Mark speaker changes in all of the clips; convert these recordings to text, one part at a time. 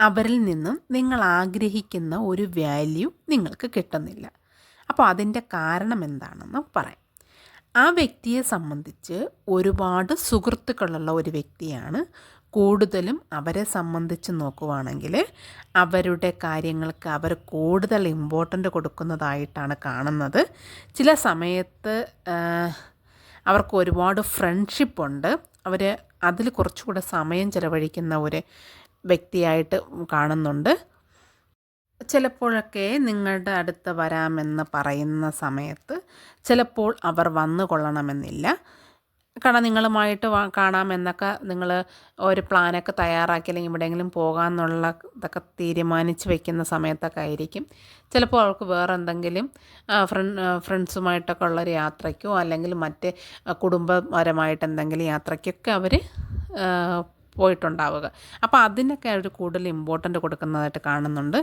Speaker 1: അവരിൽ നിന്നും നിങ്ങൾ ആഗ്രഹിക്കുന്ന ഒരു വാല്യൂ നിങ്ങൾക്ക് കിട്ടുന്നില്ല. അപ്പോൾ അതിന്റെ കാരണം എന്താണെന്ന് പറയാം. ആ വ്യക്തിയെ സംബന്ധിച്ച് ഒരുപാട് സുഹൃത്തുക്കളുള്ള ഒരു വ്യക്തിയാണ്. കൂടുതലും അവരെ സംബന്ധിച്ച് നോക്കുവാണെങ്കിൽ അവരുടെ കാര്യങ്ങൾക്ക് അവർ കൂടുതൽ ഇമ്പോർട്ടന്റ് കൊടുക്കുന്നതായിട്ടാണ് കാണുന്നത്. ചില സമയത്ത് അവർക്ക് ഒരുപാട് ഫ്രണ്ട്ഷിപ്പുണ്ട് അവർ അതിൽ കുറച്ചുകൂടെ സമയം ചിലവഴിക്കുന്ന ഒരു വ്യക്തിയായിട്ട് കാണുന്നുണ്ട്. ചിലപ്പോഴൊക്കെ നിങ്ങളുടെ അടുത്ത് വരാമെന്ന് പറയുന്ന സമയത്ത് ചിലപ്പോൾ അവർ വന്നു കൊള്ളണമെന്നില്ല. കാരണം നിങ്ങളുമായിട്ട് കാണാമെന്നൊക്കെ നിങ്ങൾ ഒരു പ്ലാനൊക്കെ തയ്യാറാക്കി അല്ലെങ്കിൽ എവിടെയെങ്കിലും പോകാമെന്നുള്ള ഇതൊക്കെ തീരുമാനിച്ച് വെക്കുന്ന സമയത്തൊക്കെ ആയിരിക്കും. ചിലപ്പോൾ അവൾക്ക് വേറെ എന്തെങ്കിലും ഫ്രണ്ട് ഫ്രണ്ട്സുമായിട്ടൊക്കെ ഉള്ളൊരു യാത്രയ്ക്കോ അല്ലെങ്കിൽ മറ്റ് കുടുംബപരമായിട്ട് എന്തെങ്കിലും യാത്രയ്ക്കൊക്കെ അവർ പോയിട്ടുണ്ടാവുക. അപ്പോൾ അതിനൊക്കെ അവർ കൂടുതൽ ഇമ്പോർട്ടന്റ് കൊടുക്കുന്നതായിട്ട് കാണുന്നുണ്ട്.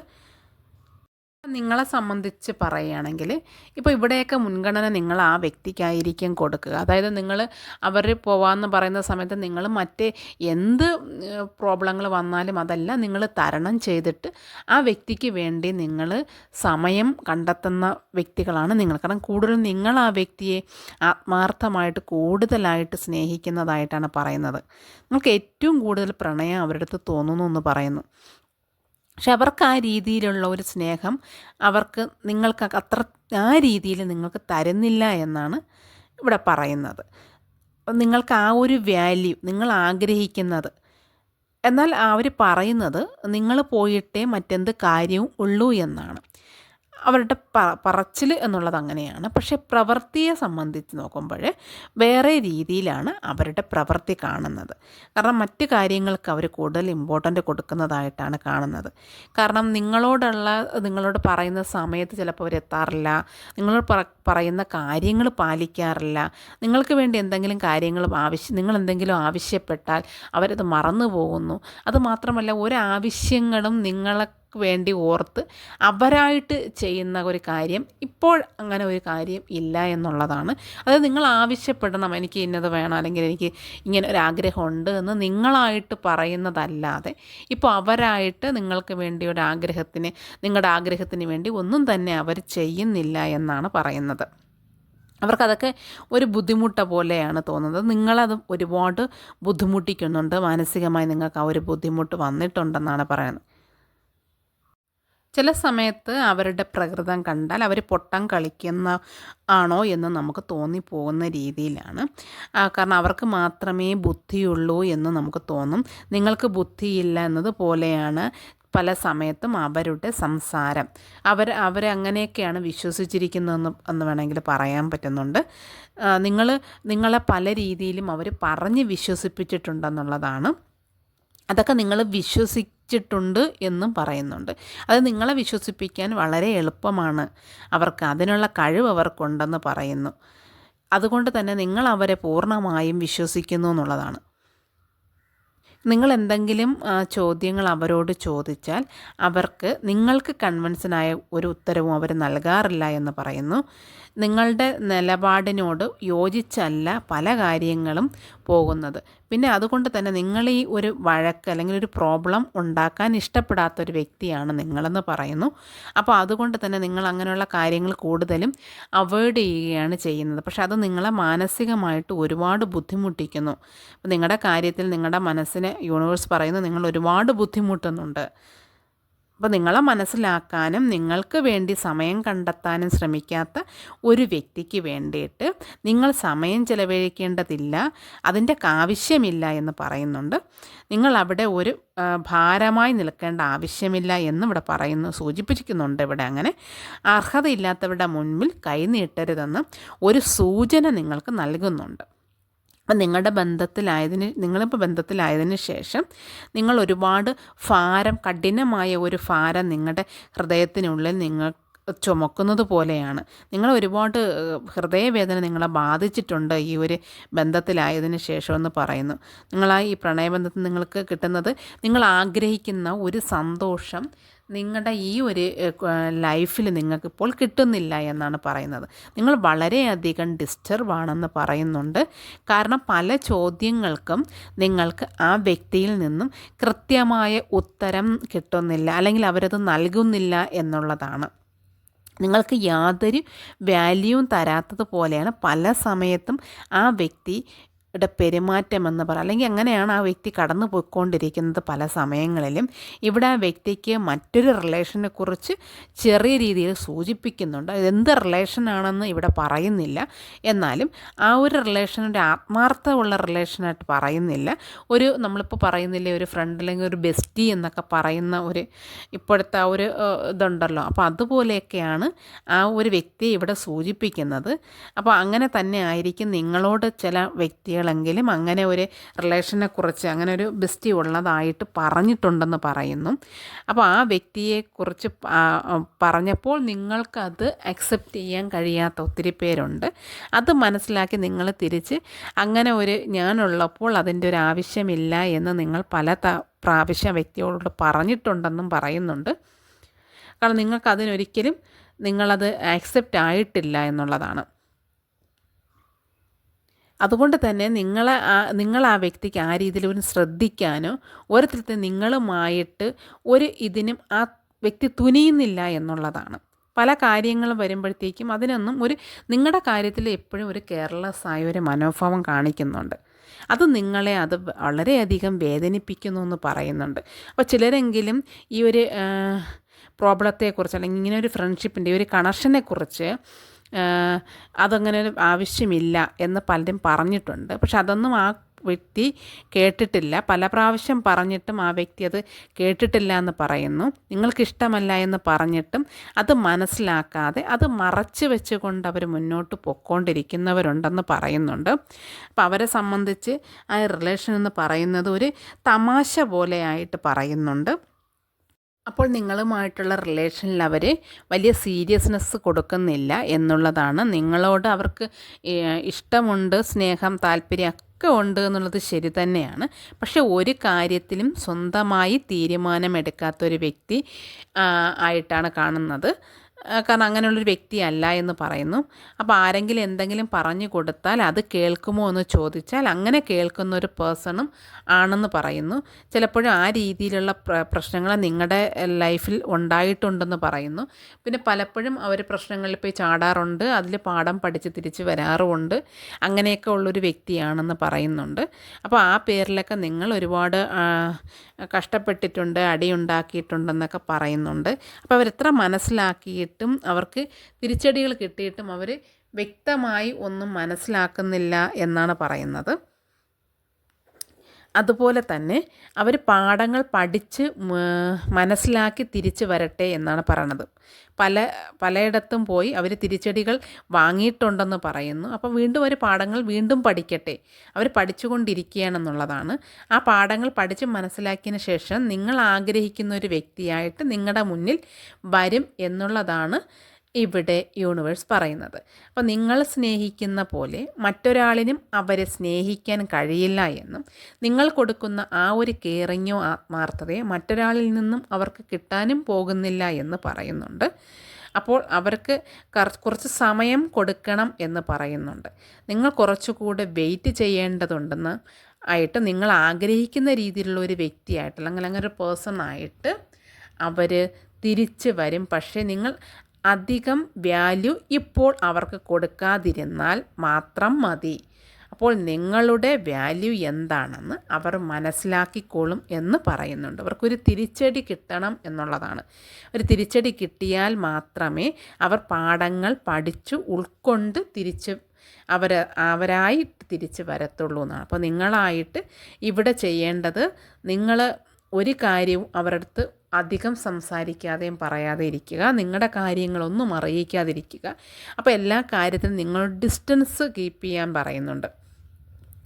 Speaker 1: നിങ്ങളെ സംബന്ധിച്ച് പറയുകയാണെങ്കിൽ ഇപ്പോൾ ഇവിടെയൊക്കെ മുൻഗണന നിങ്ങൾ ആ വ്യക്തിക്കായിരിക്കും കൊടുക്കുക. അതായത് നിങ്ങൾ അവർ പോവാമെന്ന് പറയുന്ന സമയത്ത് നിങ്ങൾ മറ്റേ എന്ത് പ്രോബ്ലങ്ങൾ വന്നാലും അതല്ല നിങ്ങൾ തരണം ചെയ്തിട്ട് ആ വ്യക്തിക്ക് വേണ്ടി നിങ്ങൾ സമയം കണ്ടെത്തുന്ന വ്യക്തികളാണ് നിങ്ങൾ. കാരണം കൂടുതലും നിങ്ങൾ ആ വ്യക്തിയെ ആത്മാർത്ഥമായിട്ട് കൂടുതലായിട്ട് സ്നേഹിക്കുന്നതായിട്ടാണ് പറയുന്നത്. നിങ്ങൾക്ക് ഏറ്റവും കൂടുതൽ പ്രണയം അവരുടെ അടുത്ത് തോന്നുന്നു എന്ന് പറയുന്നു. പക്ഷെ അവർക്ക് ആ രീതിയിലുള്ള ഒരു സ്നേഹം അവർക്ക് നിങ്ങൾക്ക് അത്ര ആ രീതിയിൽ നിങ്ങൾക്ക് തരുന്നില്ല എന്നാണ് ഇവിടെ പറയുന്നത്. നിങ്ങൾക്ക് ആ ഒരു വാല്യൂ നിങ്ങൾ ആഗ്രഹിക്കുന്നത്. എന്നാൽ അവർ പറയുന്നത് നിങ്ങൾ പോയിട്ടേ മറ്റെന്ത് കാര്യവും ഉള്ളൂ എന്നാണ്. അവരുടെ പ പറച്ചിൽ എന്നുള്ളത് അങ്ങനെയാണ്. പക്ഷേ പ്രവൃത്തിയെ സംബന്ധിച്ച് നോക്കുമ്പോൾ വേറെ രീതിയിലാണ് അവരുടെ പ്രവൃത്തി കാണുന്നത്. കാരണം മറ്റ് കാര്യങ്ങൾക്ക് അവർ കൂടുതൽ ഇമ്പോർട്ടന്റ് കൊടുക്കുന്നതായിട്ടാണ് കാണുന്നത്. കാരണം നിങ്ങളോടുള്ള നിങ്ങളോട് പറയുന്ന സമയത്ത് ചിലപ്പോൾ അവരെത്താറില്ല നിങ്ങളോട് പറയുന്ന കാര്യങ്ങൾ പാലിക്കാറില്ല. നിങ്ങൾക്ക് വേണ്ടി എന്തെങ്കിലും കാര്യങ്ങൾ ആവശ്യം നിങ്ങൾ എന്തെങ്കിലും ആവശ്യപ്പെട്ടാൽ അവരത് മറന്നു പോകുന്നു. അതുമാത്രമല്ല ഒരാവശ്യങ്ങളും നിങ്ങളെ വേണ്ടി ഓർത്ത് അവരായിട്ട് ചെയ്യുന്ന ഒരു കാര്യം ഇപ്പോൾ അങ്ങനെ ഒരു കാര്യം ഇല്ല എന്നുള്ളതാണ്. അതായത് നിങ്ങൾ ആവശ്യപ്പെടണം എനിക്ക് ഇന്നത് വേണം അല്ലെങ്കിൽ എനിക്ക് ഇങ്ങനെ ഒരു ആഗ്രഹമുണ്ട് എന്ന് നിങ്ങളായിട്ട് പറയുന്നതല്ലാതെ ഇപ്പോൾ അവരായിട്ട് നിങ്ങൾക്ക് വേണ്ടി ഒരു ആഗ്രഹത്തിന് നിങ്ങളുടെ ആഗ്രഹത്തിന് വേണ്ടി ഒന്നും തന്നെ അവർ ചെയ്യുന്നില്ല എന്നാണ് പറയുന്നത്. അവർക്കതൊക്കെ ഒരു ബുദ്ധിമുട്ട പോലെയാണ് തോന്നുന്നത്. നിങ്ങളത് ഒരുപാട് ബുദ്ധിമുട്ടിക്കുന്നുണ്ട്. മാനസികമായി നിങ്ങൾക്ക് ആ ഒരു ബുദ്ധിമുട്ട് വന്നിട്ടുണ്ടെന്നാണ് പറയുന്നത്. ചില സമയത്ത് അവരുടെ പ്രകൃതം കണ്ടാൽ അവർ പൊട്ടം കളിക്കുന്ന ആണോ എന്ന് നമുക്ക് തോന്നിപ്പോകുന്ന രീതിയിലാണ്. കാരണം അവർക്ക് മാത്രമേ ബുദ്ധിയുള്ളൂ എന്ന് നമുക്ക് തോന്നും. നിങ്ങൾക്ക് ബുദ്ധിയില്ല എന്നതുപോലെയാണ് പല സമയത്തും അവരുടെ സംസാരം. അവർ അവരങ്ങനെയൊക്കെയാണ് വിശ്വസിച്ചിരിക്കുന്നതെന്ന് എന്ന് വേണമെങ്കിൽ പറയാൻ പറ്റുന്നുണ്ട്. നിങ്ങൾ നിങ്ങളെ പല രീതിയിലും അവർ പറഞ്ഞ് വിശ്വസിപ്പിച്ചിട്ടുണ്ടെന്നുള്ളതാണ്. അതൊക്കെ നിങ്ങൾ വിശ്വസിച്ചിട്ടുണ്ട് എന്നും പറയുന്നുണ്ട്. അത് നിങ്ങളെ വിശ്വസിപ്പിക്കാൻ വളരെ എളുപ്പമാണ്. അവർക്ക് അതിനുള്ള കഴിവ് അവർക്കുണ്ടെന്ന് പറയുന്നു. അതുകൊണ്ട് തന്നെ നിങ്ങൾ അവരെ പൂർണമായും വിശ്വസിക്കുന്നു എന്നുള്ളതാണ്. നിങ്ങൾ എന്തെങ്കിലും ചോദ്യങ്ങൾ അവരോട് ചോദിച്ചാൽ അവർക്ക് നിങ്ങൾക്ക് കൺവിൻസനായ ഒരു ഉത്തരവും അവർ നൽകാറില്ല എന്ന് പറയുന്നു. നിങ്ങളുടെ നിലപാടിനോട് യോജിച്ചല്ല പല കാര്യങ്ങളും പോകുന്നത്. പിന്നെ അതുകൊണ്ട് തന്നെ നിങ്ങൾ ഈ ഒരു വഴക്ക് അല്ലെങ്കിൽ ഒരു പ്രോബ്ലം ഉണ്ടാക്കാൻ ഇഷ്ടപ്പെടാത്ത ഒരു വ്യക്തിയാണ് നിങ്ങളെന്ന് പറയുന്നു. അപ്പോൾ അതുകൊണ്ട് തന്നെ നിങ്ങൾ അങ്ങനെയുള്ള കാര്യങ്ങൾ കൂടുതലും അവോയ്ഡ് ചെയ്യുകയാണ് ചെയ്യുന്നത്. പക്ഷെ അത് നിങ്ങളെ മാനസികമായിട്ട് ഒരുപാട് ബുദ്ധിമുട്ടിക്കുന്നു. നിങ്ങളുടെ കാര്യത്തിൽ നിങ്ങളുടെ മനസ്സിനെ യൂണിവേഴ്സ് പറയുന്നു നിങ്ങൾ ഒരുപാട് ബുദ്ധിമുട്ടുന്നുണ്ട്. അപ്പോൾ നിങ്ങളെ മനസ്സിലാക്കാനും നിങ്ങൾക്ക് വേണ്ടി സമയം കണ്ടെത്താനും ശ്രമിക്കാത്ത ഒരു വ്യക്തിക്ക് വേണ്ടിയിട്ട് നിങ്ങൾ സമയം ചിലവഴിക്കേണ്ടതില്ല അതിന്റെ ആവശ്യമില്ല എന്ന് പറയുന്നുണ്ട്. നിങ്ങൾ അവിടെ ഒരു ഭാരമായി നിൽക്കേണ്ട ആവശ്യമില്ല എന്ന് ഇവിടെ പറയുന്നു സൂചിപ്പിച്ചിരിക്കുന്നുണ്ട് ഇവിടെ അങ്ങനെ. അർഹതയില്ലാത്തവരുടെ മുൻപിൽ കൈനീട്ടരുതെന്ന് ഒരു സൂചന നിങ്ങൾക്ക് നൽകുന്നുണ്ട്. അപ്പം നിങ്ങളുടെ ബന്ധത്തിലായതിന് നിങ്ങളിപ്പോൾ ബന്ധത്തിലായതിന് ശേഷം നിങ്ങൾ ഒരുപാട് ഭാരം കഠിനമായ ഒരു ഭാരം നിങ്ങളുടെ ഹൃദയത്തിനുള്ളിൽ നിങ്ങൾ ചുമക്കുന്നത് പോലെയാണ്. നിങ്ങൾ ഒരുപാട് ഹൃദയവേദന നിങ്ങളെ ബാധിച്ചിട്ടുണ്ട് ഈ ഒരു ബന്ധത്തിലായതിന് ശേഷമെന്ന് പറയുന്നു. നിങ്ങളാ ഈ പ്രണയബന്ധത്തിൽ നിങ്ങൾക്ക് കിട്ടുന്നത് നിങ്ങൾ ആഗ്രഹിക്കുന്ന ഒരു സന്തോഷം നിങ്ങളുടെ ഈ ഒരു ലൈഫിൽ നിങ്ങൾക്ക് ഇപ്പോൾ കിട്ടുന്നില്ല എന്നാണ് പറയുന്നത്. നിങ്ങൾ വളരെയധികം ഡിസ്റ്റർബ് ആണെന്ന് പറയുന്നുണ്ട്. കാരണം പല ചോദ്യങ്ങൾക്കും നിങ്ങൾക്ക് ആ വ്യക്തിയിൽ നിന്നും കൃത്യമായ ഉത്തരം കിട്ടുന്നില്ല അല്ലെങ്കിൽ അവരത് നൽകുന്നില്ല എന്നുള്ളതാണ്. നിങ്ങൾക്ക് യാതൊരു വാല്യൂവും തരാത്തത് പോലെയാണ് പല സമയത്തും ആ വ്യക്തി യുടെ പെരുമാറ്റമെന്ന് പറ അല്ലെങ്കിൽ അങ്ങനെയാണ് ആ വ്യക്തി കടന്നു പോയിക്കൊണ്ടിരിക്കുന്നത് പല സമയങ്ങളിലും. ഇവിടെ ആ വ്യക്തിക്ക് മറ്റൊരു റിലേഷനെ കുറിച്ച് ചെറിയ രീതിയിൽ സൂചിപ്പിക്കുന്നുണ്ട്. എന്ത് റിലേഷനാണെന്ന് ഇവിടെ പറയുന്നില്ല. എന്നാലും ആ ഒരു റിലേഷൻ ഒരു ആത്മാർത്ഥമുള്ള റിലേഷനായിട്ട് പറയുന്നില്ല. ഒരു നമ്മളിപ്പോൾ പറയുന്നില്ല ഒരു ഫ്രണ്ട് അല്ലെങ്കിൽ ഒരു ബെസ്റ്റി എന്നൊക്കെ പറയുന്ന ഒരു ഇപ്പോഴത്തെ ആ ഒരു ഇതുണ്ടല്ലോ. അപ്പോൾ അതുപോലെയൊക്കെയാണ് ആ ഒരു വ്യക്തിയെ ഇവിടെ സൂചിപ്പിക്കുന്നത്. അപ്പോൾ അങ്ങനെ തന്നെ ആയിരിക്കും നിങ്ങളോട് ചില വ്യക്തികൾ ആളുകളെങ്കിലും അങ്ങനെ ഒരു റിലേഷനെ കുറിച്ച് അങ്ങനെ ഒരു ബെസ്റ്റി ഉള്ളതായിട്ട് പറഞ്ഞിട്ടുണ്ടെന്ന് പറയുന്നു. അപ്പോൾ ആ വ്യക്തിയെക്കുറിച്ച് പറഞ്ഞപ്പോൾ നിങ്ങൾക്കത് അക്സെപ്റ്റ് ചെയ്യാൻ കഴിയാത്ത ഒത്തിരി പേരുണ്ട്. അത് മനസ്സിലാക്കി നിങ്ങൾ തിരിച്ച് അങ്ങനെ ഒരു ഞാനുള്ളപ്പോൾ അതിന്റെ ഒരു ആവശ്യമില്ല എന്ന് നിങ്ങൾ പല പ്രാവശ്യം വ്യക്തിയോട് പറഞ്ഞിട്ടുണ്ടെന്നും പറയുന്നുണ്ട്. കാരണം നിങ്ങൾക്ക് അതിനൊരിക്കലും നിങ്ങളത് ആക്സെപ്റ്റ് ആയിട്ടില്ല എന്നുള്ളതാണ്. അതുകൊണ്ട് തന്നെ നിങ്ങളെ നിങ്ങൾ ആ വ്യക്തിക്ക് ആ രീതിയിൽ ഒരു ശ്രദ്ധിക്കാനോ ഓരോരുത്തരത്തെ നിങ്ങളുമായിട്ട് ഒരു ഇതിനും ആ വ്യക്തി തുനിയുന്നില്ല എന്നുള്ളതാണ്. പല കാര്യങ്ങളും വരുമ്പോഴത്തേക്കും അതിനൊന്നും ഒരു നിങ്ങളുടെ കാര്യത്തിൽ എപ്പോഴും ഒരു കെയർലെസ് ആയ ഒരു മനോഭാവം കാണിക്കുന്നുണ്ട്. അത് നിങ്ങളെ അത് വളരെയധികം വേദനിപ്പിക്കുന്നു എന്ന് പറയുന്നുണ്ട്. അപ്പോൾ ചിലരെങ്കിലും ഈ ഒരു പ്രോബ്ലത്തെക്കുറിച്ച് അല്ലെങ്കിൽ ഇങ്ങനെ ഒരു ഫ്രണ്ട്ഷിപ്പിന്റെ ഒരു കണക്ഷനെക്കുറിച്ച് അതങ്ങനെ ആവശ്യമില്ല എന്ന് പലരും പറഞ്ഞിട്ടുണ്ട്. പക്ഷെ അതൊന്നും ആ വ്യക്തി കേട്ടിട്ടില്ല. പല പ്രാവശ്യം പറഞ്ഞിട്ടും ആ വ്യക്തി അത് കേട്ടിട്ടില്ല എന്ന് പറയുന്നു. നിങ്ങൾക്കിഷ്ടമല്ല എന്ന് പറഞ്ഞിട്ടും അത് മനസ്സിലാക്കാതെ അത് മറച്ച് വെച്ചുകൊണ്ട് അവർ മുന്നോട്ട് പൊക്കോണ്ടിരിക്കുന്നവരുണ്ടെന്ന് പറയുന്നുണ്ട്. അപ്പം അവരെ സംബന്ധിച്ച് ആ റിലേഷൻ എന്ന് പറയുന്നത് ഒരു തമാശ പോലെയായിട്ട് പറയുന്നുണ്ട്. അപ്പോൾ നിങ്ങളുമായിട്ടുള്ള റിലേഷനിൽ അവർ വലിയ സീരിയസ്നെസ് കൊടുക്കുന്നില്ല എന്നുള്ളതാണ്. നിങ്ങളോട് അവർക്ക് ഇഷ്ടമുണ്ട് സ്നേഹം താല്പര്യം ഒക്കെ ഉണ്ട് എന്നുള്ളത് ശരി തന്നെയാണ്. പക്ഷെ ഒരു കാര്യത്തിലും സ്വന്തമായി തീരുമാനമെടുക്കാത്തൊരു വ്യക്തി ആയിട്ടാണ് കാണുന്നത്. കാരണം അങ്ങനെയുള്ളൊരു വ്യക്തിയല്ല എന്ന് പറയുന്നു. അപ്പോൾ ആരെങ്കിലും എന്തെങ്കിലും പറഞ്ഞു കൊടുത്താൽ അത് കേൾക്കുമോ എന്ന് ചോദിച്ചാൽ അങ്ങനെ കേൾക്കുന്ന ഒരു പേഴ്സണും ആണെന്ന് പറയുന്നു. ചിലപ്പോഴും ആ രീതിയിലുള്ള പ്രശ്നങ്ങൾ നിങ്ങളുടെ ലൈഫിൽ ഉണ്ടായിട്ടുണ്ടെന്ന് പറയുന്നു. പിന്നെ പലപ്പോഴും അവർ പ്രശ്നങ്ങളിൽ പോയി ചാടാറുണ്ട് അതിൽ പാഠം പഠിച്ച് തിരിച്ച് വരാറുമുണ്ട്. അങ്ങനെയൊക്കെ ഉള്ളൊരു വ്യക്തിയാണെന്ന് പറയുന്നുണ്ട്. അപ്പോൾ ആ പേരിലൊക്കെ നിങ്ങൾ ഒരുപാട് കഷ്ടപ്പെട്ടിട്ടുണ്ട് അടിയുണ്ടാക്കിയിട്ടുണ്ടെന്നൊക്കെ പറയുന്നുണ്ട്. അപ്പോൾ അവരെത്ര മനസ്സിലാക്കിയിട്ടും അവർക്ക് തിരിച്ചടികൾ കിട്ടിയിട്ടും അവർ വ്യക്തമായി ഒന്നും മനസ്സിലാക്കുന്നില്ല എന്നാണ് പറയുന്നത്. അതുപോലെ തന്നെ അവർ പാഠങ്ങൾ പഠിച്ച് മനസ്സിലാക്കി തിരിച്ചു വരട്ടെ എന്നാണ് പറയണത്. പല പലയിടത്തും പോയി അവർ തിരിച്ചടികൾ വാങ്ങിയിട്ടുണ്ടെന്ന് പറയുന്നു. അപ്പോൾ വീണ്ടും അവർ പാഠങ്ങൾ വീണ്ടും പഠിക്കട്ടെ. അവർ പഠിച്ചുകൊണ്ടിരിക്കുകയാണെന്നുള്ളതാണ്. ആ പാഠങ്ങൾ പഠിച്ച് മനസ്സിലാക്കിയതിന് ശേഷം നിങ്ങൾ ആഗ്രഹിക്കുന്ന ഒരു വ്യക്തിയായിട്ട് നിങ്ങളുടെ മുന്നിൽ വരും എന്നുള്ളതാണ് ഇവിടെ യൂണിവേഴ്സ് പറയുന്നത്. അപ്പോൾ നിങ്ങൾ സ്നേഹിക്കുന്ന പോലെ മറ്റൊരാളിനും അവരെ സ്നേഹിക്കാൻ കഴിയില്ല എന്നും നിങ്ങൾ കൊടുക്കുന്ന ആ ഒരു കെയറിങ്ങോ ആത്മാർത്ഥതയോ മറ്റൊരാളിൽ നിന്നും അവർക്ക് കിട്ടാനും പോകുന്നില്ല എന്ന് പറയുന്നുണ്ട്. അപ്പോൾ അവർക്ക് കുറച്ച് സമയം കൊടുക്കണം എന്ന് പറയുന്നുണ്ട്. നിങ്ങൾ കുറച്ചുകൂടെ വെയിറ്റ് ചെയ്യേണ്ടതുണ്ടെന്ന് ആയിട്ട് നിങ്ങൾ ആഗ്രഹിക്കുന്ന രീതിയിലുള്ള ഒരു വ്യക്തിയായിട്ട് അല്ലെങ്കിൽ അങ്ങനെ ഒരു പേഴ്സൺ ആയിട്ട് അവർ തിരിച്ച് വരും. പക്ഷേ നിങ്ങൾ അധികം വാല്യൂ ഇപ്പോൾ അവർക്ക് കൊടുക്കാതിരുന്നാൽ മാത്രം മതി. അപ്പോൾ നിങ്ങളുടെ വാല്യൂ എന്താണെന്ന് അവർ മനസ്സിലാക്കിക്കോളും എന്ന് പറയുന്നുണ്ട്. അവർക്കൊരു തിരിച്ചടി കിട്ടണം എന്നുള്ളതാണ്. ഒരു തിരിച്ചടി കിട്ടിയാൽ മാത്രമേ അവർ പാഠങ്ങൾ പഠിച്ചു ഉൾക്കൊണ്ട് തിരിച്ച് അവർ അവരായിട്ട് തിരിച്ച് വരത്തുള്ളൂ എന്നാണ്. അപ്പോൾ നിങ്ങളായിട്ട് ഇവിടെ ചെയ്യേണ്ടത് നിങ്ങൾ ഒരു കാര്യവും അവരടുത്ത് അധികം സംസാരിക്കാതെയും പറയാതെ ഇരിക്കുക നിങ്ങളുടെ കാര്യങ്ങളൊന്നും അറിയിക്കാതിരിക്കുക. അപ്പോൾ എല്ലാ കാര്യത്തിനും നിങ്ങൾ ഡിസ്റ്റൻസ് കീപ്പ് ചെയ്യാൻ പറയുന്നുണ്ട്.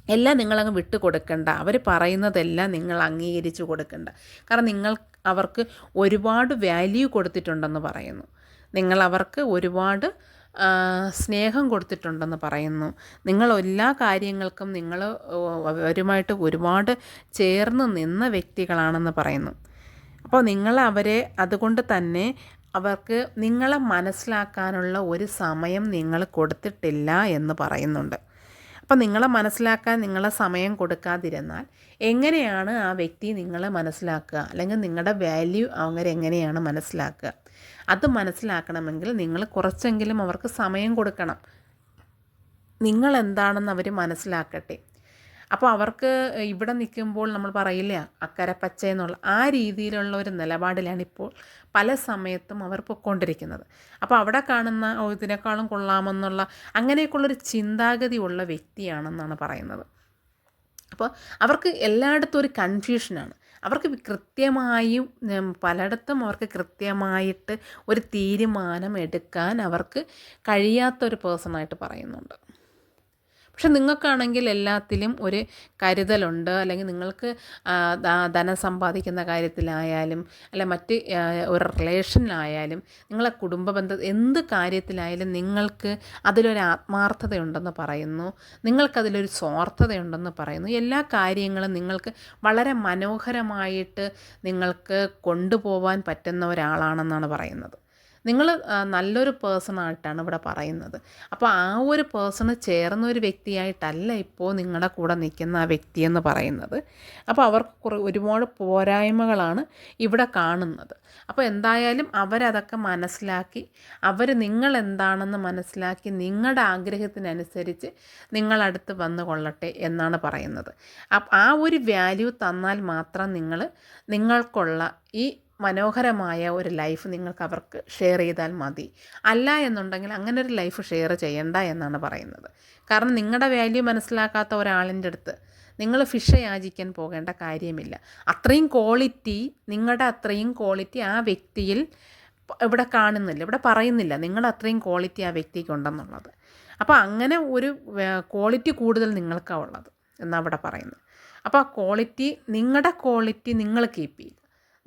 Speaker 1: എല്ലാം നിങ്ങളങ്ങ് വിട്ടു കൊടുക്കണ്ട. അവർ പറയുന്നതെല്ലാം നിങ്ങൾ അംഗീകരിച്ചു കൊടുക്കണ്ട. കാരണം നിങ്ങൾ അവർക്ക് ഒരുപാട് വാല്യൂ കൊടുത്തിട്ടുണ്ടെന്ന് പറയുന്നു. നിങ്ങൾ അവർക്ക് ഒരുപാട് സ്നേഹം കൊടുത്തിട്ടുണ്ടെന്ന് പറയുന്നു. നിങ്ങൾ എല്ലാ കാര്യങ്ങൾക്കും നിങ്ങൾ അവരുമായിട്ട് ഒരുപാട് ചേർന്ന് നിന്ന വ്യക്തികളാണെന്ന് പറയുന്നു. അപ്പോൾ നിങ്ങൾ അവരെ അതുകൊണ്ട് തന്നെ അവർക്ക് നിങ്ങളെ മനസ്സിലാക്കാനുള്ള ഒരു സമയം നിങ്ങൾ കൊടുത്തിട്ടില്ല എന്ന് പറയുന്നുണ്ട്. അപ്പം നിങ്ങളെ മനസ്സിലാക്കാൻ നിങ്ങളെ സമയം കൊടുക്കാതിരുന്നാൽ എങ്ങനെയാണ് ആ വ്യക്തി നിങ്ങളെ മനസ്സിലാക്കുക? അല്ലെങ്കിൽ നിങ്ങളുടെ വാല്യൂ അവരെങ്ങനെയാണ് മനസ്സിലാക്കുക? അത് മനസ്സിലാക്കണമെങ്കിൽ നിങ്ങൾ കുറച്ചെങ്കിലും അവർക്ക് സമയം കൊടുക്കണം. നിങ്ങൾ എന്താണെന്ന് അവർ മനസ്സിലാക്കട്ടെ. അപ്പോൾ അവർക്ക് ഇവിടെ നിൽക്കുമ്പോൾ നമ്മൾ പറയില്ല അക്കരെ പച്ച എന്നുള്ള ആ രീതിയിലുള്ള ഒരു നിലപാടിലാണ് ഇപ്പോൾ പല സമയത്തും അവർ പൊയ്ക്കൊണ്ടിരിക്കുന്നത് അപ്പോൾ അവിടെ കാണുന്ന ഇതിനേക്കാളും കൊള്ളാമെന്നുള്ള അങ്ങനെയൊക്കെയുള്ളൊരു ചിന്താഗതി ഉള്ള വ്യക്തിയാണെന്നാണ് പറയുന്നത്. അപ്പോൾ അവർക്ക് എല്ലായിടത്തും ഒരു കൺഫ്യൂഷനാണ്. അവർക്ക് കൃത്യമായും പലയിടത്തും അവർക്ക് കൃത്യമായിട്ട് ഒരു തീരുമാനം എടുക്കാൻ അവർക്ക് കഴിയാത്തൊരു പേഴ്സണായിട്ട് പറയുന്നുണ്ട്. പക്ഷെ നിങ്ങൾക്കാണെങ്കിൽ എല്ലാത്തിലും ഒരു കരുതലുണ്ട്. അല്ലെങ്കിൽ നിങ്ങൾക്ക് ധനം സമ്പാദിക്കുന്ന കാര്യത്തിലായാലും അല്ലെ മറ്റ് ഒരു റിലേഷനിലായാലും നിങ്ങളെ കുടുംബ ബന്ധ എന്ത് കാര്യത്തിലായാലും നിങ്ങൾക്ക് അതിലൊരു ആത്മാർത്ഥതയുണ്ടെന്ന് പറയുന്നു. നിങ്ങൾക്കതിലൊരു സ്വാർത്ഥതയുണ്ടെന്ന് പറയുന്നു. എല്ലാ കാര്യങ്ങളും നിങ്ങൾക്ക് വളരെ മനോഹരമായിട്ട് നിങ്ങൾക്ക് കൊണ്ടുപോകാൻ പറ്റുന്ന ഒരാളാണെന്നാണ് പറയുന്നത്. നിങ്ങൾ നല്ലൊരു പേഴ്സണായിട്ടാണ് ഇവിടെ പറയുന്നത്. അപ്പോൾ ആ ഒരു പേഴ്സണ് ചേർന്ന ഒരു വ്യക്തിയായിട്ടല്ല ഇപ്പോൾ നിങ്ങളുടെ കൂടെ നിൽക്കുന്ന ആ വ്യക്തി എന്ന് പറയുന്നത്. അപ്പോൾ അവർക്ക് കുറേ ഒരുപാട് പോരായ്മകളാണ് ഇവിടെ കാണുന്നത്. അപ്പോൾ എന്തായാലും അവരതൊക്കെ മനസ്സിലാക്കി അവർ നിങ്ങൾ എന്താണെന്ന് മനസ്സിലാക്കി നിങ്ങളുടെ ആഗ്രഹത്തിനനുസരിച്ച് നിങ്ങളടുത്ത് വന്നു കൊള്ളട്ടെ എന്നാണ് പറയുന്നത്. ആ ഒരു വാല്യൂ തന്നാൽ മാത്രം നിങ്ങൾ നിങ്ങൾക്കുള്ള ഈ മനോഹരമായ ഒരു ലൈഫ് നിങ്ങൾക്ക് അവർക്ക് ഷെയർ ചെയ്താൽ മതി. അല്ല എന്നുണ്ടെങ്കിൽ അങ്ങനെ ഒരു ലൈഫ് ഷെയർ ചെയ്യണ്ട എന്നാണ് പറയുന്നത്. കാരണം നിങ്ങളുടെ വാല്യൂ മനസ്സിലാക്കാത്ത ഒരാളിന്റെ അടുത്ത് നിങ്ങൾ ഫിഷ് യാചിക്കാൻ പോകേണ്ട കാര്യമില്ല. അത്രയും ക്വാളിറ്റി നിങ്ങളുടെ അത്രയും ക്വാളിറ്റി ആ വ്യക്തിയിൽ ഇവിടെ കാണുന്നില്ല. ഇവിടെ പറയുന്നില്ല നിങ്ങളുടെ അത്രയും ക്വാളിറ്റി ആ വ്യക്തിക്ക് ഉണ്ടെന്നുള്ളത്. അപ്പോൾ അങ്ങനെ ഒരു ക്വാളിറ്റി കൂടുതൽ നിങ്ങൾക്കാണ് ഉള്ളത് എന്നാണ് ഇവിടെ പറയുന്നത്. അപ്പോൾ ആ ക്വാളിറ്റി നിങ്ങളുടെ ക്വാളിറ്റി നിങ്ങൾ കീപ്പ് ചെയ്യുക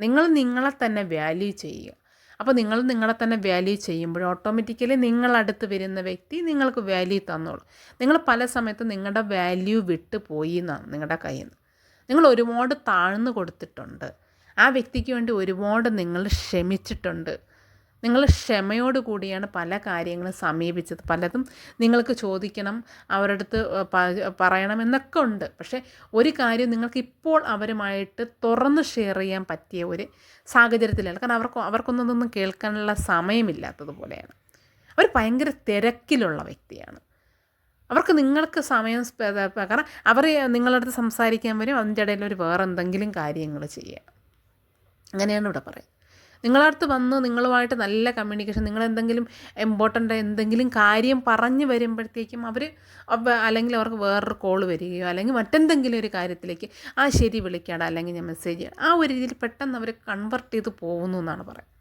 Speaker 1: നിങ്ങൾ നിങ്ങളെ തന്നെ വാല്യൂ ചെയ്യുക അപ്പോൾ നിങ്ങൾ നിങ്ങളെ തന്നെ വാല്യൂ ചെയ്യുമ്പോൾ ഓട്ടോമാറ്റിക്കലി നിങ്ങളടുത്ത് വരുന്ന വ്യക്തി നിങ്ങൾക്ക് വാല്യൂ തന്നോളൂ. നിങ്ങൾ പല സമയത്തും നിങ്ങളുടെ വാല്യൂ വിട്ട് പോയി എന്നാണ് നിങ്ങളുടെ കയ്യിൽ നിന്ന്. നിങ്ങൾ ഒരുപാട് താഴ്ന്നു കൊടുത്തിട്ടുണ്ട്. ആ വ്യക്തിക്ക് വേണ്ടി ഒരുപാട് നിങ്ങൾ ക്ഷമിച്ചിട്ടുണ്ട്. നിങ്ങൾ ക്ഷമയോട് കൂടിയാണ് പല കാര്യങ്ങളും സമീപിച്ചത്. പലതും നിങ്ങൾക്ക് ചോദിക്കണം അവരുടെ അടുത്ത് പറയണം എന്നൊക്കെ ഉണ്ട്. പക്ഷേ ഒരു കാര്യം നിങ്ങൾക്ക് ഇപ്പോൾ അവരുമായിട്ട് തുറന്ന് ഷെയർ ചെയ്യാൻ പറ്റിയ ഒരു സാഹചര്യത്തിലല്ല. കാരണം അവർക്ക് അവർക്കൊന്നും കേൾക്കാനുള്ള സമയമില്ലാത്തതുപോലെയാണ് അവർ ഭയങ്കര തിരക്കിലുള്ള വ്യക്തിയാണ്. അവർക്ക് നിങ്ങൾക്ക് സമയം കാരണം അവർ നിങ്ങളുടെ അടുത്ത് സംസാരിക്കാൻ വരും അതിന്റെ ഇടയിൽ ഒരു വേറെ എന്തെങ്കിലും കാര്യങ്ങൾ ചെയ്യുക അങ്ങനെയാണ് ഇവിടെ പറയുന്നത്. നിങ്ങളടുത്ത് വന്ന് നിങ്ങളുമായിട്ട് നല്ല കമ്മ്യൂണിക്കേഷൻ നിങ്ങൾ എന്തെങ്കിലും ഇമ്പോർട്ടന്റ് എന്തെങ്കിലും കാര്യം പറഞ്ഞു വരുമ്പോഴത്തേക്കും അവർ അല്ലെങ്കിൽ അവർക്ക് വേറൊരു കോൾ വരികയോ അല്ലെങ്കിൽ മറ്റെന്തെങ്കിലും ഒരു കാര്യത്തിലേക്ക് ആ ശരി വിളിക്കാടാ അല്ലെങ്കിൽ ഞാൻ മെസ്സേജ് ആ ഒരു രീതിയിൽ പെട്ടെന്ന് അവർ കൺവെർട്ട് ചെയ്ത് പോകുന്നു എന്നാണ് പറയുന്നത്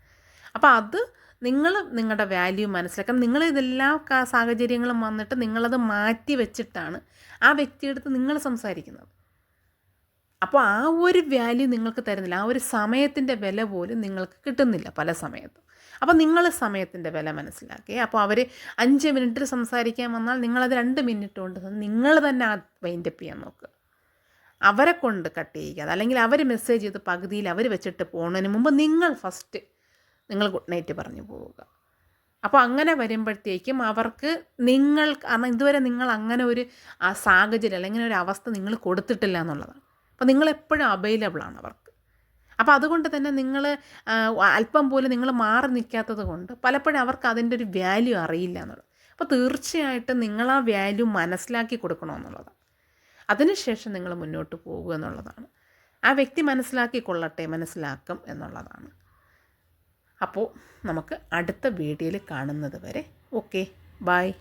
Speaker 1: അപ്പോൾ അത് നിങ്ങൾ നിങ്ങളുടെ വാല്യൂ മനസ്സിലാക്കണം. നിങ്ങൾ ഇതെല്ലാ സാഹചര്യങ്ങളും വന്നിട്ട് നിങ്ങളത് മാറ്റി വെച്ചിട്ടാണ് ആ വ്യക്തിയെടുത്ത് നിങ്ങൾ സംസാരിക്കുന്നത്. അപ്പോൾ ആ ഒരു വാല്യൂ നിങ്ങൾക്ക് തരുന്നില്ല. ആ ഒരു സമയത്തിന്റെ വില പോലും നിങ്ങൾക്ക് കിട്ടുന്നില്ല പല സമയത്തും. അപ്പോൾ നിങ്ങൾ സമയത്തിന്റെ വില മനസ്സിലാക്കി. അപ്പോൾ അവർ അഞ്ച് മിനിറ്റിൽ സംസാരിക്കാൻ വന്നാൽ നിങ്ങളത് രണ്ട് മിനിറ്റ് കൊണ്ട് നിങ്ങൾ തന്നെ വൈൻഡപ്പ് ചെയ്യാൻ നോക്കുക അവരെ കൊണ്ട് കട്ട് ചെയ്യുക. അല്ലെങ്കിൽ അവർ മെസ്സേജ് ചെയ്ത് പകുതിയിൽ അവർ വെച്ചിട്ട് പോകുന്നതിന് മുമ്പ് നിങ്ങൾ ഫസ്റ്റ് നിങ്ങൾ ഗുഡ് നൈറ്റ് പറഞ്ഞു പോവുക. അപ്പോൾ അങ്ങനെ വരുമ്പോഴത്തേക്കും അവർക്ക് നിങ്ങൾ കാരണം ഇതുവരെ നിങ്ങൾ അങ്ങനെ ഒരു ആ സാഹചര്യം അല്ലെങ്കിൽ ഒരു അവസ്ഥ നിങ്ങൾ കൊടുത്തിട്ടില്ല എന്നുള്ളതാണ്. അപ്പോൾ നിങ്ങൾ എപ്പോഴും അവൈലബിൾ ആണ് അവർക്ക്. അപ്പോൾ അതുകൊണ്ട് തന്നെ നിങ്ങൾ അല്പം പോലും നിങ്ങൾ മാറി നിൽക്കാത്തത് കൊണ്ട് പലപ്പോഴും അവർക്ക് അതിന്റെ ഒരു വാല്യൂ അറിയില്ല എന്നുള്ളത്. അപ്പോൾ തീർച്ചയായിട്ടും നിങ്ങൾ ആ വാല്യൂ മനസ്സിലാക്കി കൊടുക്കണമെന്നുള്ളതാണ് അതിനുശേഷം നിങ്ങൾ മുന്നോട്ട് പോകുക എന്നുള്ളതാണ്. ആ വ്യക്തി മനസ്സിലാക്കി കൊള്ളട്ടെ മനസ്സിലാക്കും എന്നുള്ളതാണ്. അപ്പോൾ നമുക്ക് അടുത്ത വീഡിയോയിൽ കാണുന്നത് വരെ ഓക്കെ ബായ്